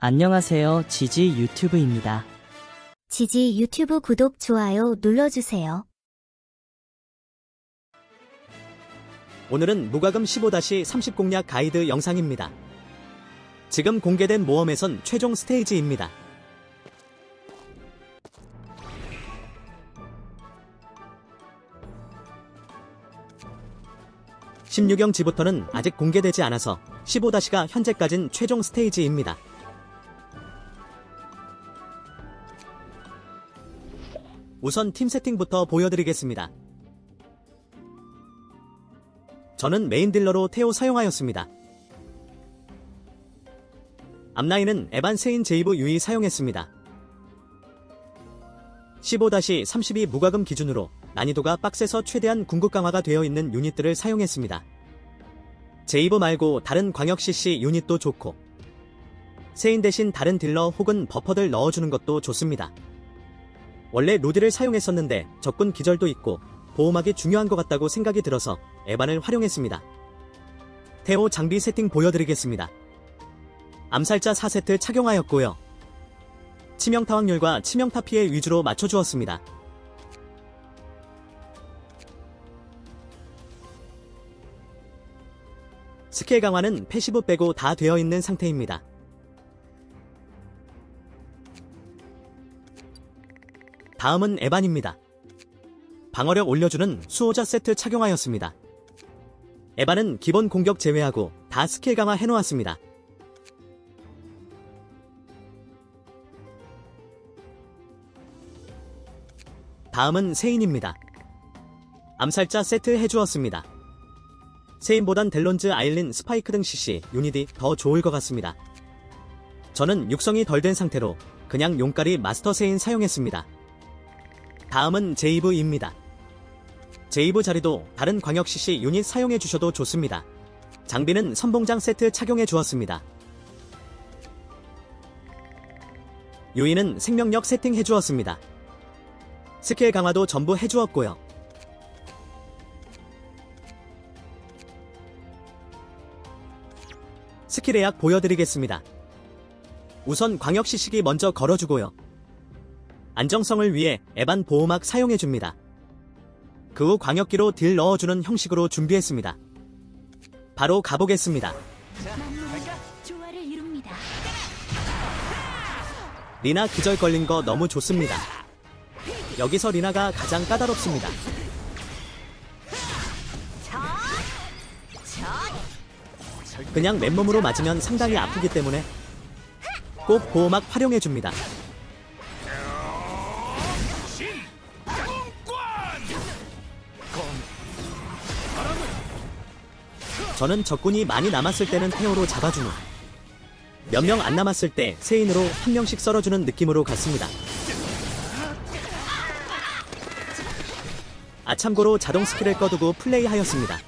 안녕하세요. 지지 유튜브입니다. 지지 유튜브 구독, 좋아요 눌러주세요. 오늘은 무과금 15-30 공략 가이드 영상입니다. 지금 공개된 모험에선 최종 스테이지입니다. (16형) 지부터는 아직 공개되지 않아서 (15-가) 현재까진 최종 스테이지입니다. 우선 팀 세팅부터 보여드리겠습니다. 저는 메인 딜러로 테오 사용하였습니다. 앞라인은 에반 세인 제이브 유이 사용했습니다. 15-32 무과금 기준으로 난이도가 빡세서 최대한 궁극 강화가 되어 있는 유닛들을 사용했습니다. 제이브 말고 다른 광역 CC 유닛도 좋고 세인 대신 다른 딜러 혹은 버퍼들 넣어주는 것도 좋습니다. 원래 로디를 사용했었는데 적군 기절도 있고 보호막이 중요한 것 같다고 생각이 들어서 에반을 활용했습니다. 테오 장비 세팅 보여드리겠습니다. 암살자 4세트 착용하였고요. 치명타 확률과 치명타 피해 위주로 맞춰주었습니다. 스킬 강화는 패시브 빼고 다 되어 있는 상태입니다. 다음은 에반입니다. 방어력 올려주는 수호자 세트 착용하였습니다. 에반은 기본 공격 제외하고 다 스킬 강화 해놓았습니다. 다음은 세인입니다. 암살자 세트 해주었습니다. 세인보단 델론즈, 아일린, 스파이크 등 CC 유닛이 더 좋을 것 같습니다. 저는 육성이 덜 된 상태로 그냥 용가리 마스터 세인 사용했습니다. 다음은 제이브입니다. 제이브 자리도 다른 광역 CC 유닛 사용해 주셔도 좋습니다. 장비는 선봉장 세트 착용해 주었습니다. 유인은 생명력 세팅해 주었습니다. 스킬 강화도 전부 해 주었고요. 스킬의 약 보여드리겠습니다. 우선 광역 시 식이 먼저 걸어주고요. 안정성을 위해 에반 보호막 사용해줍니다. 그 후 광역기로 딜 넣어주는 형식으로 준비했습니다. 바로 가보겠습니다. 리나 기절 걸린 거 너무 좋습니다. 여기서 리나가 가장 까다롭습니다. 그냥 맨몸으로 맞으면 상당히 아프기 때문에 꼭 보호막 활용해줍니다. 저는 적군이 많이 남았을 때는 태오로 잡아준 후 몇 명 안 남았을 때 세인으로 한 명씩 썰어주는 느낌으로 갔습니다. 아 참고로 자동 스킬을 꺼두고 플레이하였습니다.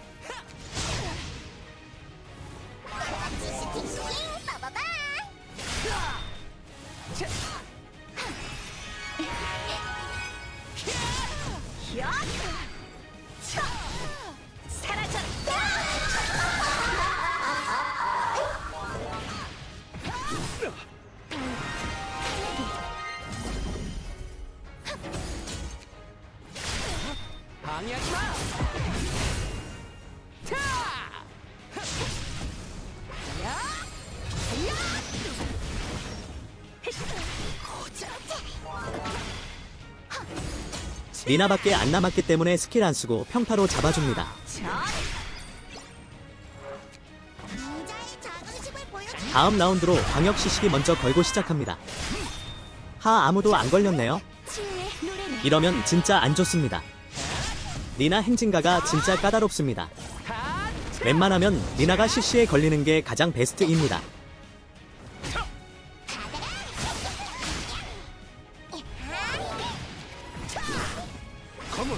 리나밖에 안 남았기 때문에 스킬 안 쓰고 평타로 잡아줍니다. 다음 라운드로 광역 시식이 먼저 걸고 시작합니다. 하 아무도 안 걸렸네요. 이러면 진짜 안 좋습니다. 리나 행진가가 진짜 까다롭습니다. 웬만하면 리나가 CC에 걸리는 게 가장 베스트입니다. 검은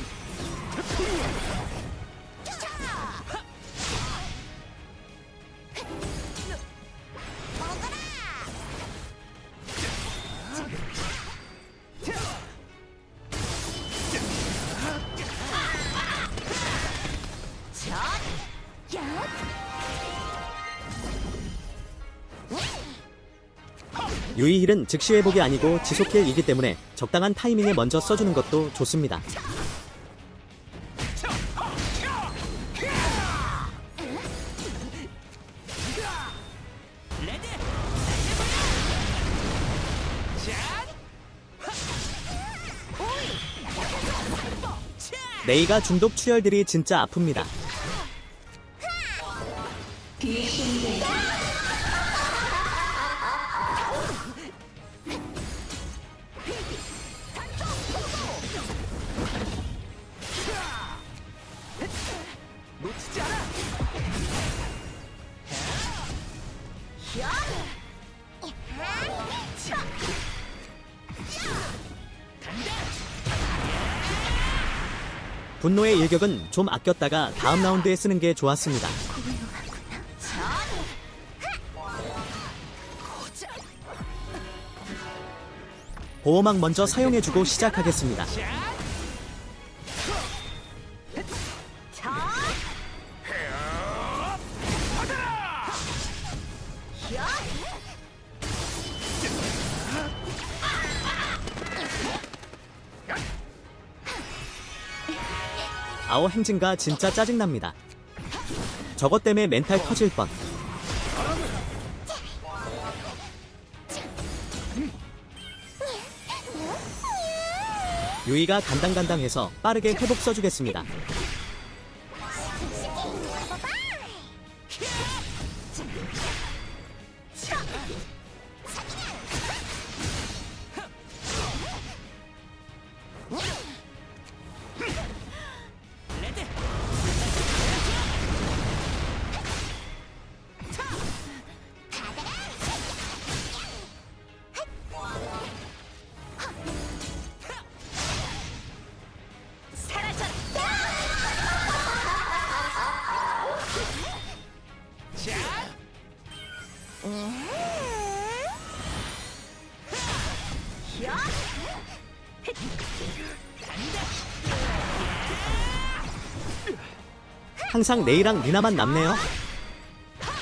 유이힐은 즉시 회복이 아니고 지속힐이기 때문에 적당한 타이밍에 먼저 써주는 것도 좋습니다. 네이가 중독 추열들이 진짜 아픕니다. 분노의 일격은 좀 아꼈다가 다음 라운드에 쓰는 게 좋았습니다. 보호막 먼저 사용해주고 시작하겠습니다. 아오 행진가 진짜 짜증납니다. 저것 때문에 멘탈 터질 뻔. 유이가 간당간당해서 빠르게 회복 써주겠습니다. 항상 네이랑 리나만 남네요.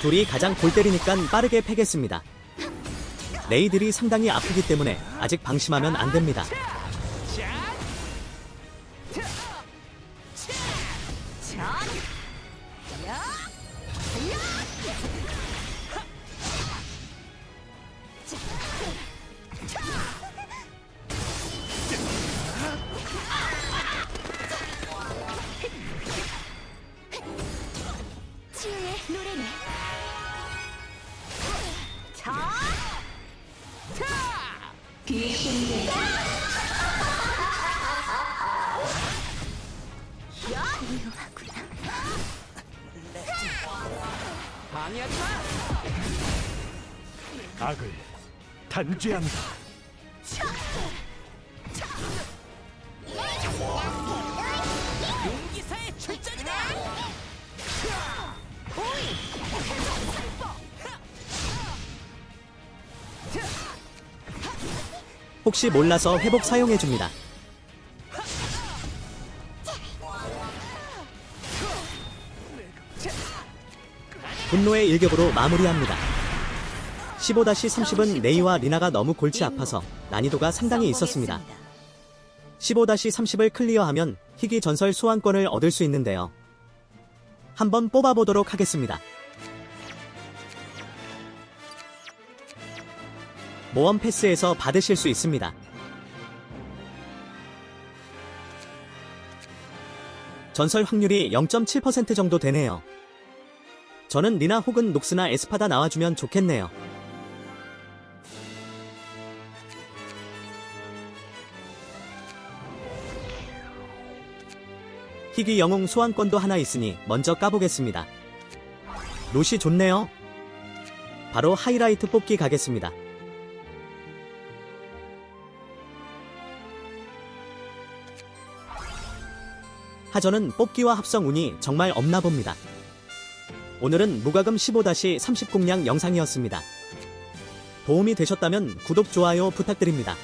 둘이 가장 골 때리니까 빠르게 패겠습니다. 레이들이 상당히 아프기 때문에 아직 방심하면 안 됩니다. 고요하구나. 방해하지 마. 악을 단죄한다. 혹시 몰라서 회복 사용해줍니다. 분노의 일격으로 마무리합니다. 15-30은 네이와 리나가 너무 골치 아파서 난이도가 상당히 있었습니다. 15-30을 클리어하면 희귀 전설 소환권을 얻을 수 있는데요. 한번 뽑아보도록 하겠습니다. 모험 패스에서 받으실 수 있습니다. 전설 확률이 0.7% 정도 되네요. 저는 리나 혹은 녹스나 에스파다 나와주면 좋겠네요. 희귀 영웅 소환권도 하나 있으니 먼저 까보겠습니다. 롯이 좋네요. 바로 하이라이트 뽑기 가겠습니다. 하전은 뽑기와 합성 운이 정말 없나 봅니다. 오늘은 무과금 15-30 공략 영상이었습니다. 도움이 되셨다면 구독, 좋아요 부탁드립니다.